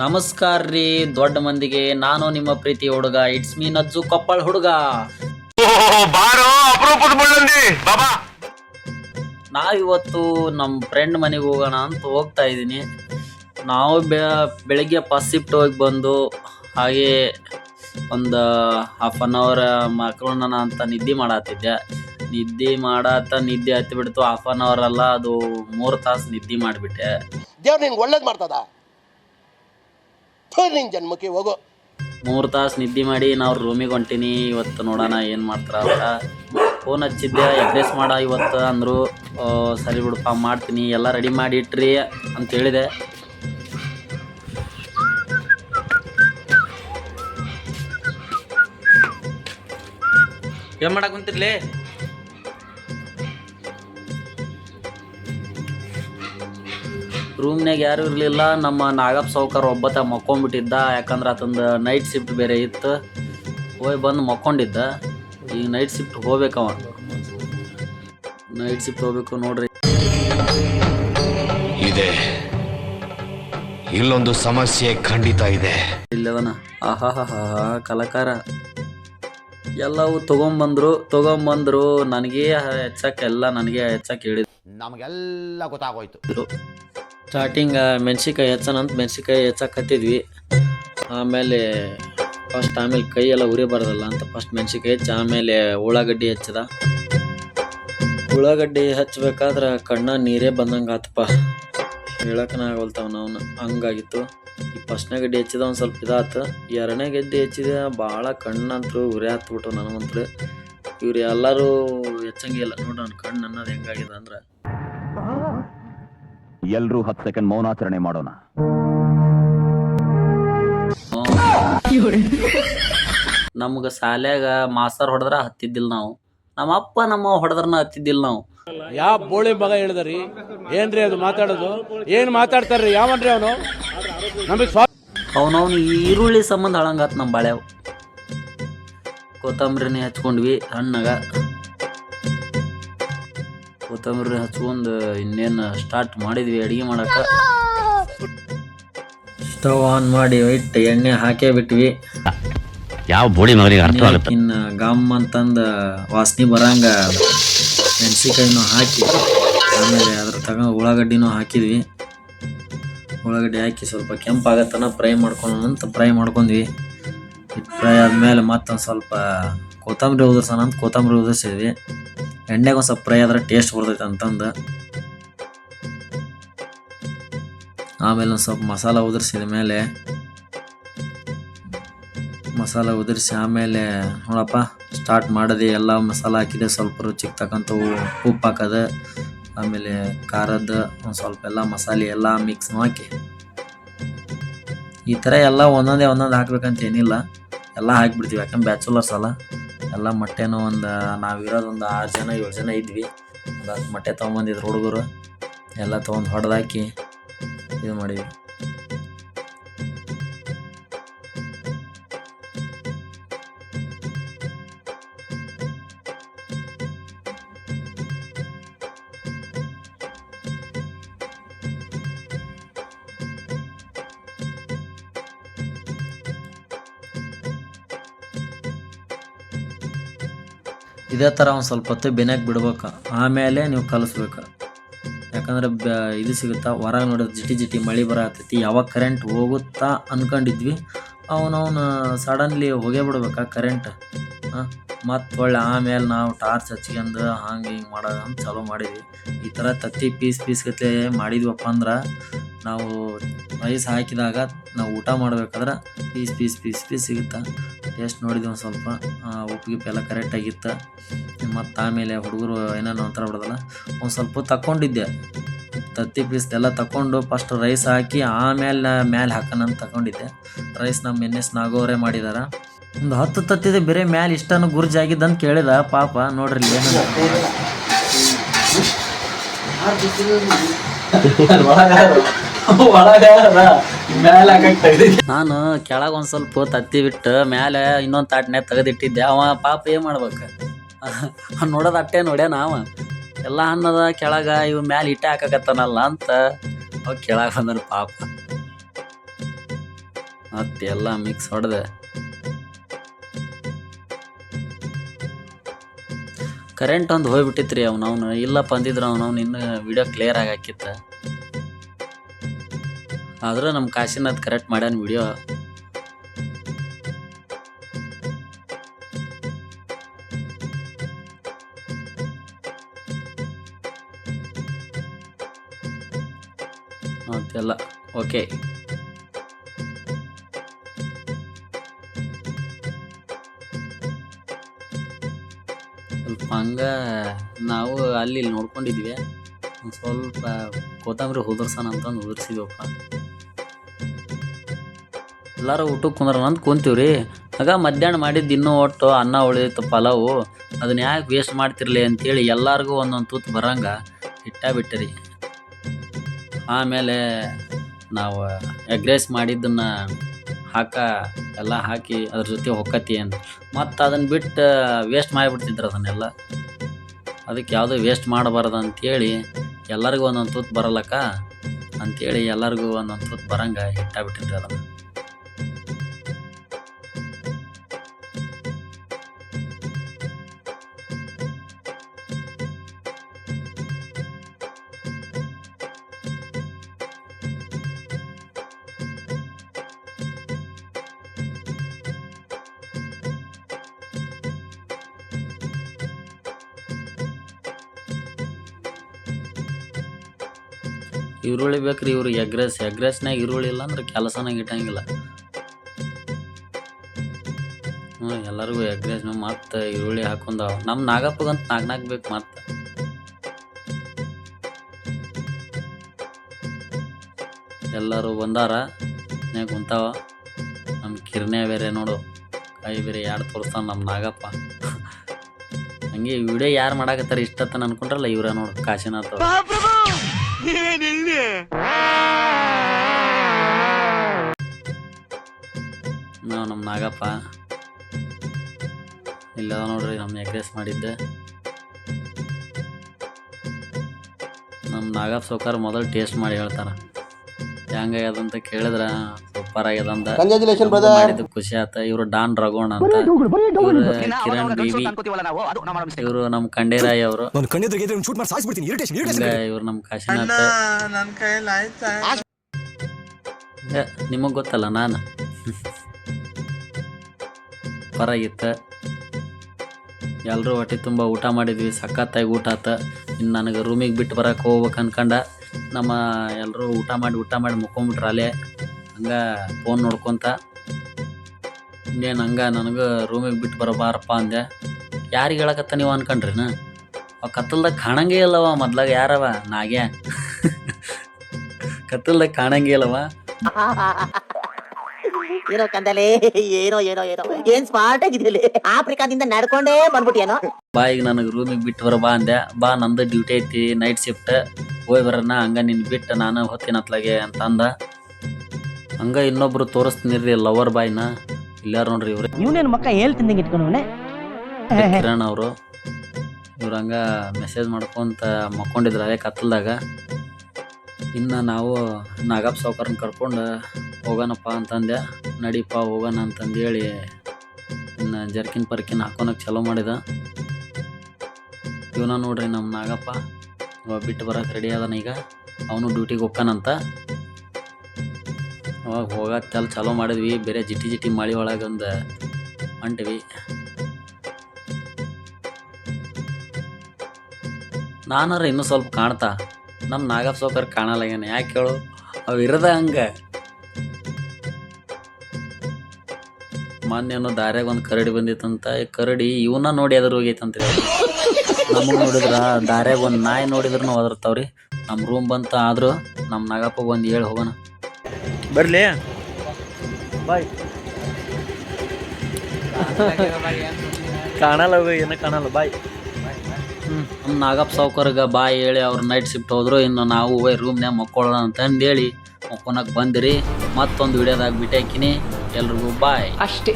ನಮಸ್ಕಾರ ರೀ ದೊಡ್ಡ ಮಂದಿಗೆ. ನಾನು ನಿಮ್ಮ ಪ್ರೀತಿ ಹುಡುಗ ಇಟ್ಸ್ ಮೀ ನಜ್ಜು ಕೊಪ್ಪಳ ಹುಡುಗ. ಬಾರೋ ಅಪರೂಪದ ಮುಳ್ಳಂದಿ. ಬಾಬಾ. ನಾವಿವತ್ತು ನಮ್ಮ ಫ್ರೆಂಡ್ ಮನೆಗೆ ಹೋಗೋಣ ಅಂತ ಹೋಗ್ತಾ ಇದ್ದೀನಿ. ನಾವು ಬೆ ಬೆಳಿಗ್ಗೆ ಫಸ್ಟ್ ಶಿಫ್ಟ್ ಹೋಗಿ ಬಂದು ಹಾಗೆ ಒಂದು ಹಾಫ್ ಅನ್ ಅವರ್ ಮಕ್ಕಳನ್ನ ಅಂತ ನಿದ್ದೆ ಮಾಡತ್ತಿದ್ದೆ ನಿದ್ದೆ ಮಾಡತ್ತ ನಿದ್ದೆ ಹತ್ತಿ ಬಿಡ್ತು. ಹಾಫ್ ಅನ್ ಅವರ್ ಅಲ್ಲ ಅದು ಮೂರು ತಾಸು ನಿದ್ದೆ ಮಾಡಿಬಿಟ್ಟೆ. ದೇವ್ರು ನಿಂಗೆ ಒಳ್ಳೇದು ಮಾಡ್ತದ? ಜನ್ಮಕ್ಕೆ ಹೋಗೋ. ಮೂರು ತಾಸು ನಿದ್ದೆ ಮಾಡಿ ನಾವು ರೂಮಿಗೆ ಹೊಂಟಿನಿ. ಇವತ್ತು ನೋಡೋಣ ಏನು ಮಾಡ್ತಾರ ಅಂತ. ಫೋನ್ ಹಚ್ಚಿದ್ದೆ ಅಡ್ರೆಸ್ ಮಾಡ ಇವತ್ತು ಅಂದ್ರು. ಸರಿ ಬಿಡಪ್ಪ, ಮಾಡ್ತೀನಿ. ಎಲ್ಲ ರೆಡಿ ಮಾಡಿ ಇಟ್ರಿ ಅಂತ ಹೇಳಿದೆ. ಏನ್ ಮಾಡಕ್ ಕುಂತಿರ್ಲಿ ರೂಮ್ನಾಗ ಯಾರು ಇರಲಿಲ್ಲ. ನಮ್ಮ ನಾಗಪ್ಪ ಸಾವ್ಕಾರ ಒಬ್ಬತ ಮಕ್ಕೊಂಬಿಟ್ಟಿದ್ದ. ಯಾಕಂದ್ರೆ ಆತಂದು ನೈಟ್ ಶಿಫ್ಟ್ ಬೇರೆ ಇತ್ತು. ಹೋಗಿ ಬಂದು ಮಕ್ಕೊಂಡಿದ್ದ. ಈಗ ನೈಟ್ ಶಿಫ್ಟ್ ಹೋಗ್ಬೇಕವ ನೈಟ್ ಶಿಫ್ಟ್ ಹೋಗ್ಬೇಕು ನೋಡ್ರಿ. ಇದೆ. ಇಲ್ಲೊಂದು ಸಮಸ್ಯೆ ಖಂಡಿತ ಇದೆ. ಇಲ್ಲದನ ಆಹಾಹಾ ಕಲಾಕಾರ. ಎಲ್ಲವೂ ತಗೊಂಬಂದ್ರು ತಗೊಂಬಂದ್ರು ನನಗೆ ಹೆಚ್ಚಕ್ಕೆ ಎಲ್ಲ ನನಗೆ ಹೆಚ್ಚಕ್ಕೆ ಹೇಳಿದ್ರು. ನಮಗೆಲ್ಲ ಗೊತ್ತಾಗೋಯ್ತು. ಸ್ಟಾರ್ಟಿಂಗ್ ಮೆಣಸಿಕಾಯಿ ಅಂತ ಮೆಣಸಿಕಾಯಿ ಹೆಚ್ಚಕ್ಕೆ ಹತ್ತಿದ್ವಿ ಆಮೇಲೆ ಫಸ್ಟ್ ಆಮೇಲೆ ಕೈ ಎಲ್ಲ ಉರಿಬಾರ್ದಲ್ಲ ಅಂತ ಫಸ್ಟ್ ಮೆಣಸಿಕಾಯಿ ಹೆಚ್ಚಿ, ಆಮೇಲೆ ಉಳ್ಳಾಗಡ್ಡಿ ಹೆಚ್ಚದ. ಉಳ್ಳಾಗಡ್ಡಿ ಹಚ್ಬೇಕಾದ್ರೆ ಕಣ್ಣ ನೀರೇ ಬಂದಂಗೆ ಆತಪ್ಪ. ಹೇಳಕ್ಕನ ಆಗೋಲ್ತಾವ ನಾವು ಹಂಗಾಗಿತ್ತು. ಈ ಫಸ್ಟ್ನೇ ಗಡ್ಡಿ ಹೆಚ್ಚಿದ ಒಂದು ಸ್ವಲ್ಪ ಇದಾತು. ಎರಡನೇ ಗಡ್ಡಿ ಹೆಚ್ಚಿದೆ ಭಾಳ ಕಣ್ಣಂತರೂ ಉರಿ ಹತ್ಬಿಟ್ಟು ನನಗಂತೂ. ಇವ್ರು ಎಲ್ಲರೂ ಹೆಚ್ಚಂಗಿಲ್ಲ. ನನ್ನ ಕಣ್ಣು ಅನ್ನೋದು ಹೆಂಗಾಗಿದೆ ಅಂದ್ರೆ. ಎಲ್ರೂ ಹತ್ತು ಸೆಕೆಂಡ್ ಮೌನಾಚರಣೆ ಮಾಡೋಣ. ನಮ್ಗ ಶಾಲ್ಯಾಗ ಮಾಸ್ತರ್ ಹೊಡೆದ್ರ ಹತ್ತಿದ್ದಿಲ್ಲ ನಾವು. ನಮ್ಮ ಅಪ್ಪ ನಮ್ಮ ಹೊಡೆದ್ರನ ಹತ್ತಿದ್ದಿಲ್ಲ ನಾವು. ಯಾವ ಬೋಳಿ ಮಗ ಹೇಳಿದ್ರಿ? ಏನ್ರಿ ಅದು ಮಾತಾಡೋದು? ಏನ್ ಮಾತಾಡ್ತಾರ್ರಿ? ಯಾವನ್ರಿ ಅವನು? ನಮಗೆ ಸ್ವಾ ಅವನವ್ನು ಈರುಳ್ಳಿ ಸಂಬಂಧ ಹಳಂಗಾತ್ ನಮ್ಮ ಬಾಳೆವು ಕೊತ್ತಂಬರಿನೇ ಹಚ್ಕೊಂಡ್ವಿ ಹಣ್ಣಾಗ. ಕೊತ್ತಂಬರಿ ಹಚ್ಕೊಂಡು ಇನ್ನೇನು ಸ್ಟಾರ್ಟ್ ಮಾಡಿದ್ವಿ ಅಡುಗೆ ಮಾಡಕ ಸ್ಟವ್ ಆನ್ ಮಾಡಿ ಇಟ್ಟು ಎಣ್ಣೆ ಹಾಕೇ ಬಿಟ್ವಿ. ಯಾವ ಬೋಡಿ ಮಗನಿಗೆ ಅರ್ಥ ಆಗುತ್ತೆ? ಇನ್ನು ಗಮ್ ಅಂತಂದ ವಾಸನೆ ಬರಂಗ ಮೆಣಸಿನ್ಕಾಯಿನೂ ಹಾಕಿ ಆಮೇಲೆ ಅದ್ರ ತಗೊಂಡು ಉಳ್ಳಾಗಡ್ಡಿನೂ ಹಾಕಿದ್ವಿ. ಉಳ್ಳಾಗಡ್ಡಿ ಹಾಕಿ ಸ್ವಲ್ಪ ಕೆಂಪಾಗತ್ತನ ಫ್ರೈ ಮಾಡ್ಕೊಂಡು ಅಂತ ಫ್ರೈ ಮಾಡ್ಕೊಂಡ್ವಿ. ಫ್ರೈ ಆದಮೇಲೆ ಮತ್ತೊಂದು ಸ್ವಲ್ಪ ಕೊತ್ತಂಬರಿ ಉದುರ್ಸೋಣ ಅಂತ ಕೊತ್ತಂಬರಿ ಉದುರ್ಸಿದ್ವಿ. ಎಣ್ಣೆಗೆ ಒಂದು ಸ್ವಲ್ಪ ಫ್ರೈ ಆದ್ರೆ ಟೇಸ್ಟ್ ಬರ್ತೈತೆ ಅಂತಂದು. ಆಮೇಲೆ ಒಂದು ಸ್ವಲ್ಪ ಮಸಾಲ ಉದುರಿಸಿದ ಮೇಲೆ, ಮಸಾಲ ಉದುರಿಸಿ ಆಮೇಲೆ ನೋಡಪ್ಪ ಸ್ಟಾರ್ಟ್ ಮಾಡಿದೆ ಎಲ್ಲ ಮಸಾಲ ಹಾಕಿದೆ, ಸ್ವಲ್ಪ ರುಚಿಗೆ ತಕ್ಕಂಥ ಉಪ್ಪು ಹಾಕೋದು, ಆಮೇಲೆ ಖಾರದ ಒಂದು ಸ್ವಲ್ಪ ಎಲ್ಲ ಮಸಾಲೆ ಎಲ್ಲ ಮಿಕ್ಸ್ ಹಾಕಿ. ಈ ಥರ ಎಲ್ಲ ಒಂದೊಂದೇ ಒಂದೊಂದು ಹಾಕ್ಬೇಕಂತ ಏನಿಲ್ಲ, ಎಲ್ಲ ಹಾಕಿಬಿಡ್ತೀವಿ, ಯಾಕಂದ್ರೆ ಬ್ಯಾಚುಲರ್ಸ್ ಅಲ್ಲ. ಎಲ್ಲ ಮೊಟ್ಟೆನೂ ಒಂದು ನಾವಿರೋದು ಒಂದು ಆರು ಜನ, ಏಳು ಜನ ಇದ್ವಿ. ಒಂದು ಹತ್ತು ಮೊಟ್ಟೆ ತೊಗೊಂಬಂದಿದ್ರು ಹುಡುಗರು. ಎಲ್ಲ ತೊಗೊಂಡು ಹೊಡೆದಾಕಿ ಇದು ಮಾಡಿದ್ವಿ. ಇದೇ ಥರ ಒಂದು ಸ್ವಲ್ಪ ಹೊತ್ತು ಬೆನ್ಯಾಗ ಬಿಡ್ಬೇಕು. ಆಮೇಲೆ ನೀವು ಕಲಿಸ್ಬೇಕು. ಯಾಕಂದ್ರೆ ಬ, ಇದು ಸಿಗುತ್ತಾ? ಹೊರಗೆ ನೋಡಿದ್ರೆ ಜಿಟಿ ಜಿಟಿ ಮಳೆ ಬರತೈತಿ ಯಾವಾಗ ಕರೆಂಟ್ ಹೋಗುತ್ತಾ ಅಂದ್ಕೊಂಡಿದ್ವಿ ಅವನವನು ಸಡನ್ಲಿ ಹೋಗೇ ಬಿಡ್ಬೇಕಾ ಕರೆಂಟ್ ಮತ್ತು ಒಳ್ಳೆ ಆಮೇಲೆ ನಾವು ಟಾರ್ಚ್ ಹಚ್ಕೊಂಡು ಹಂಗೆ ಹಿಂಗೆ ಮಾಡೋದಂತ ಚಾಲೂ ಮಾಡಿದ್ವಿ. ಈ ಥರ ತತ್ತಿ ಪೀಸ್ ಪೀಸ್ ಗತ್ಲೆ ಮಾಡಿದ್ವಪ್ಪ ಅಂದ್ರೆ ನಾವು ರೈಸ್ ಹಾಕಿದಾಗ ನಾವು ಊಟ ಮಾಡಬೇಕಾದ್ರೆ ಪೀಸ್ ಪೀಸ್ ಪೀಸ್ ಪೀಸ್ ಸಿಗುತ್ತೆ. ಟೇಸ್ಟ್ ನೋಡಿದ್ವಿ ಒಂದು ಸ್ವಲ್ಪ. ಉಪ್ಪು ಎಲ್ಲ ಕರೆಕ್ಟಾಗಿತ್ತು ಮತ್ತು ಆಮೇಲೆ ಹುಡುಗರು ಏನೇನೋ ಒಂಥರ ಬಿಡೋದಲ್ಲ ಒಂದು ಸ್ವಲ್ಪ ತಗೊಂಡಿದ್ದೆ ತತ್ತಿ, ಪೀಸ್ ಎಲ್ಲ ತಗೊಂಡು ಫಸ್ಟ್ ರೈಸ್ ಹಾಕಿ ಆಮೇಲೆ ಮ್ಯಾಲೆ ಹಾಕೋಣ ಅಂತ ತಗೊಂಡಿದ್ದೆ ರೈಸ್ ನಮ್ಮ ಎನ್ ಎಸ್ ನಾಗೋರೇ ಮಾಡಿದಾರ. ಒಂದು ಹತ್ತು ತತ್ತಿದೆ, ಬೇರೆ ಮ್ಯಾಲೆ ಇಷ್ಟನ್ನು ಗುರ್ಜಿ ಆಗಿದ್ದಂತ ಕೇಳಿದ ಪಾಪ ನೋಡ್ರಿ ಏನು ನಾನು ಕೆಳಗ ಒಂದ್ ಸ್ವಲ್ಪ ತತ್ತಿ ಬಿಟ್ಟು ಮೇಲೆ ಇನ್ನೊಂದ್ ತಾಟ್ನೆ ತೆಗೆದಿಟ್ಟಿದ್ದೆ. ಅವ ಪಾಪ ಏನ್ ಮಾಡ್ಬೇಕು? ನೋಡೋದ್ ಅಟ್ಟೆ ನೋಡ್ಯಾನ ಅವ ಎಲ್ಲ ಅನ್ನದ ಕೆಳಗ ಇವ್ ಮ್ಯಾಲ ಇಟ್ಟೆ ಹಾಕಕತ್ತನಲ್ಲ ಅಂತ ಅವ್ ಕೆಳಗ ಬಂದ್ರ ಪಾಪ. ಮತ್ತೆ ಎಲ್ಲ ಮಿಕ್ಸ್ ಹೊಡೆದೆ. ಕರೆಂಟ್ ಒಂದು ಹೋಗ್ಬಿಟ್ಟಿತ್ರಿ ಅವನು ಇಲ್ಲಪ್ಪ ಅಂದಿದ್ರೆ ಅವ್ನವ್ನು ಇನ್ನು ವಿಡಿಯೋ ಕ್ಲಿಯರ್ ಆಗಿ ಹಾಕಿತ್ತ. ಆದ್ರೆ ನಮ್ಮ ಕಾಶಿನಾಥ್ ಕರೆಕ್ಟ್ ಮಾಡ್ಯಾನ ವಿಡಿಯೋ ಮತ್ತೆಲ್ಲ ಓಕೆ ಸ್ವಲ್ಪ ಹಂಗೆ ನಾವು ಅಲ್ಲಿ ಇಲ್ಲಿ ನೋಡ್ಕೊಂಡಿದ್ವಿ. ಸ್ವಲ್ಪ ಕೊತ್ತಂಬರಿ ಉದುರ್ಸೋಣ ಅಂತಂದು ಉದುರ್ಸಿದ್ವಪ್ಪ ಎಲ್ಲರೂ ಊಟಕ್ಕೆ ಕುಂದ್ರ ಅಂತ ಕುಂತೀವ್ರಿ. ಆಗ ಮಧ್ಯಾಹ್ನ ಮಾಡಿದ್ದು ಇನ್ನೂ ಒಟ್ಟು ಅನ್ನ ಉಳಿದಿತ್ತು ಪಲಾವು, ಅದನ್ನ ಯಾಕೆ ವೇಸ್ಟ್ ಮಾಡ್ತಿರ್ಲಿ ಅಂತೇಳಿ ಎಲ್ಲರಿಗೂ ಒಂದೊಂದು ತೂತು ಬರಂಗ ಇಟ್ಟ ಬಿಟ್ಟಿರಿ. ಆಮೇಲೆ ನಾವು ಎಗ್ ರೈಸ್ ಮಾಡಿದ್ದನ್ನ ಹಾಕ, ಎಲ್ಲ ಹಾಕಿ ಅದ್ರ ಜೊತೆ ಹೊಕ್ಕತಿ ಅಂತ. ಮತ್ತು ಅದನ್ನು ಬಿಟ್ಟು ವೇಸ್ಟ್ ಮಾಡಿಬಿಡ್ತಿದ್ರು ಅದನ್ನೆಲ್ಲ. ಅದಕ್ಕೆ ಯಾವುದೂ ವೇಸ್ಟ್ ಮಾಡಬಾರ್ದು ಅಂತೇಳಿ ಎಲ್ಲರಿಗೂ ಒಂದೊಂದು ತೂತು ಬರಲ್ಲಕ್ಕ ಅಂತೇಳಿ ಎಲ್ಲರಿಗೂ ಒಂದೊಂದು ತೂತು ಬರಂಗೆ ಇಟ್ಟಾಗ್ಬಿಟ್ಟಿದ್ರು ಅದನ್ನು. ಈರುಳ್ಳಿ ಬೇಕ್ರಿ ಇವ್ರು ಎಗ್ ರೈಸ್ ಎಗ್ ರೈಸ್ನಾಗ ಈರುಳ್ಳಿ ಇಲ್ಲ ಅಂದ್ರೆ ಕೆಲಸನಾಗ ಇಟ್ಟಂಗಿಲ್ಲ. ಹ್ಞೂ, ಎಲ್ಲರಿಗೂ ಎಗ್ ರೈಸ್ನಾಗ ಮತ್ತೆ ಈರುಳ್ಳಿ ಹಾಕೊಂಡವ. ನಮ್ಮ ನಾಗಪ್ಪಗಂತ ನಾಲ್ಕು ಬೇಕು ಮತ್ತೆ. ಎಲ್ಲರೂ ಬಂದಾರ ಕುಂತಾವ. ನಮ್ಮ ಕಿರಣೆ ಬೇರೆ ನೋಡು, ಕಾಯಿ ಬೇರೆ ಯಾರು ತೋರಿಸ್ತಾನೆ ನಮ್ಮ ನಾಗಪ್ಪ. ಹಂಗೆ ವಿಡಿಯೋ ಯಾರು ಮಾಡಾಕತ್ತಾರ ಇಷ್ಟತ್ತನ ಅನ್ಕೊಂಡ್ರಲ್ಲ ಇವ್ರ ನೋಡು ಕಾಶಿನಾಥ್ ನಾವು ನಮ್ಮ ನಾಗಪ್ಪ ಇಲ್ಲ ನೋಡ್ರಿ, ನಮ್ಮ ಎಗ್ರೆಸ್ ಮಾಡಿದ್ದೆ. ನಮ್ಮ ನಾಗಪ್ಪ ಸೌಕಾರ ಮೊದಲು ಟೇಸ್ಟ್ ಮಾಡಿ ಹೇಳ್ತಾರೆ. ಹೆಂಗಾಗ್ಯದಂತ ಕೇಳಿದ್ರ. ಸೂಪರ್ ಬ್ರದರ್ ಮಾಡಿದ್ದು ಖುಷಿ ಆತ. ಇವ್ರು ಡಾನ್ ರಘೋಣ ಅಂತ. ಇವ್ರು ಕಿರಣ್ ಬಿವಿ. ಇವರು ನಮ್ಮ ಖಂಡೇರಾಯ್ ಅವರು. ಇವ್ರು ನಮ್ಮ ಕಾಶಿನಾಥ್. ನಿಮಗ್ ಗೊತ್ತಲ್ಲ ನಾನು? ಪರಾಗಿತ್ತ. ಎಲ್ಲರೂ ಹೊಟ್ಟೆ ತುಂಬ ಊಟ ಮಾಡಿದ್ವಿ ಸಖತ್ತಾಗಿ ಊಟ ಆತ. ಇನ್ನು ನನಗೆ ರೂಮಿಗೆ ಬಿಟ್ಟು ಬರಕ್ಕೆ ಹೋಗ್ಬೇಕು ಅನ್ಕಂಡ ನಮ್ಮ ಎಲ್ಲರೂ ಊಟ ಮಾಡಿ ಊಟ ಮಾಡಿ ಮುಕ್ಕೊಂಬಿಟ್ರೆ ಅಲ್ಲೇ. ಹಂಗೆ ಫೋನ್ ನೋಡ್ಕೊತ ಇನ್ನೇನು ಹಂಗೆ ನನಗೆ ರೂಮಿಗೆ ಬಿಟ್ಟು ಬರಬಾರಪ್ಪ ಅಂದೆ. ಯಾರಿಗೆ ಹೇಳಕತ್ತ ನೀವು ನಾ? ಅವ ಕತ್ತಲ್ದಾಗ ಕಾಣಂಗೇ ಇಲ್ಲವ ಮೊದ್ಲಾಗ ಯಾರವ? ನಾಗೆ. ಕತ್ತಲ್ದಾಗ ಕಾಣಂಗೇ ಇಲ್ಲವ ಏನೋ ಕಂದಲೆ ಏನೋ ಏನೋ ಏನೋ. ಏನ್ ಸ್ಮಾರ್ಟ್ ಆಗಿದ್ದಲ್ಲಿ ಆಫ್ರಿಕಾದಿಂದ ನಡ್ಕೊಂಡೇ ಬಂದ್ಬಿಟ್ಟಿಯೇನೋ? ಬಾ ಈಗ ನನಗೆ ರೂಮಿಗೆ ಬಿಟ್ಟು ಬರ ಬಾ ಅಂದೆ. ಬಾ ನಂದು ಡ್ಯೂಟಿ ಐತಿ ನೈಟ್ ಶಿಫ್ಟ್ ಹೋಗಿ ಬರೋಣ ಹಂಗ ನಿನ್ ಬಿಟ್ಟು ನಾನು ಹೊತ್ತಿನ ಅತ್ಲಾಗೆ ಅಂತ ಅಂದ. ಹಂಗ ಇನ್ನೊಬ್ರು ತೋರಿಸ್ತೀನಿರ್ರಿ ಲವರ್ ಬಾಯ್ನ. ಇಲ್ಲಾರ ನೋಡ್ರಿ ಇವ್ರೆ. ಇವನೇನು ಮಕ್ಕ ಹೇಳ್ತಿದ್ದಂಗೆ ಇಟ್ಕೊಂಡವನೆ ಕಿರಣ್ ಅವರು. ಇವ್ರು ಹಂಗ ಮೆಸೇಜ್ ಮಾಡ್ಕೊಂತ ಮಕ್ಕೊಂಡಿದ್ರು ಅದೇ ಕತ್ತಲ್ದಾಗ. ಇನ್ನು ನಾವು ನಾಗಪ್ಪ ಸಾವ್ಕಾರನ್ನ ಕರ್ಕೊಂಡು ಹೋಗೋಣಪ್ಪ ಅಂತಂದೆ. ನಡಿಪ ಹೋಗೋಣ ಅಂತಂದೇಳಿ ಇನ್ನು ಜರ್ಕಿನ್ ಪರ್ಕಿನ್ ಹಾಕೊಳಕ್ ಚಲೋ ಮಾಡಿದ. ಇವನ ನೋಡ್ರಿ ನಮ್ಮ ನಾಗಪ್ಪ. ಬಿಟ್ಟು ಬರೋಕೆ ರೆಡಿ ಅದಾನ ಈಗ. ಅವನು ಡ್ಯೂಟಿಗೆ ಹೋಗ್ತಾನಂತ. ಅವಾಗ ಹೋಗತ್ತೆಲ್ಲ ಚಲೋ ಮಾಡಿದ್ವಿ, ಬೇರೆ ಜಿಟಿ ಜಿಟಿ ಮಳೆ ಒಳಗೆ ಒಂದು ಹೊಂಟಿವಿ ನಾನಾರ ಇನ್ನೂ ಸ್ವಲ್ಪ ಕಾಣ್ತಾ ನಮ್ಮ ನಾಗಪ್ಪ ಸೌಕರ್ ಕಾಣಲಾಗ್ಯಾನ, ಯಾಕೆ ಕೇಳು? ಅವು ಇರದ ಹಂಗ. ಅನ್ನೋ ದಾರ್ಯಾಗ ಒಂದು ಕರಡಿ ಬಂದಿತ್ತಂತ, ಈ ಕರಡಿ ಇವನ್ನ ನೋಡಿ ಅದ್ರ ಹೋಗೈತಂತ ನಮಗೆ ನೋಡಿದ್ರ, ದಾರ್ಯಾಗ ಒಂದು ನಾಯಿ ನೋಡಿದ್ರು ತಾವ್ರಿ ನಮ್ಮ ರೂಮ್ ಬಂತ ಆದರೂ ನಮ್ಮ ನಾಗಪ್ಪ ಒಂದು ಹೇಳಿ ಹೋಗೋಣ. ಬರ್ಲಿ. ಬಾಯ್. ಕಾಣಲ್ಲ ಏನ ಕಾಣಲ್ಲ ಬಾಯ್. ಹ್ಞೂ ನಾಗಪ್ಪ ಸಾವ್ಕರ್ಗ ಬಾಯ್ ಹೇಳಿ ಅವ್ರು ನೈಟ್ ಶಿಫ್ಟ್ ಹೋದ್ರು. ಇನ್ನು ನಾವು ಹೋಗಿ ರೂಮ್ನ್ಯಾಗ ಮಕ್ಕೊಳ್ಳೋಣ ಅಂತಂದು ಹೇಳಿ ಮಕ್ಕೊಳಕ್ ಬಂದಿರಿ. ಮತ್ತೊಂದು ವಿಡಿಯೋದಾಗ ಬಿಟ್ಟಾಕಿನಿ ಎಲ್ರಿಗೂ ಬಾಯ್. ಅಷ್ಟೇ.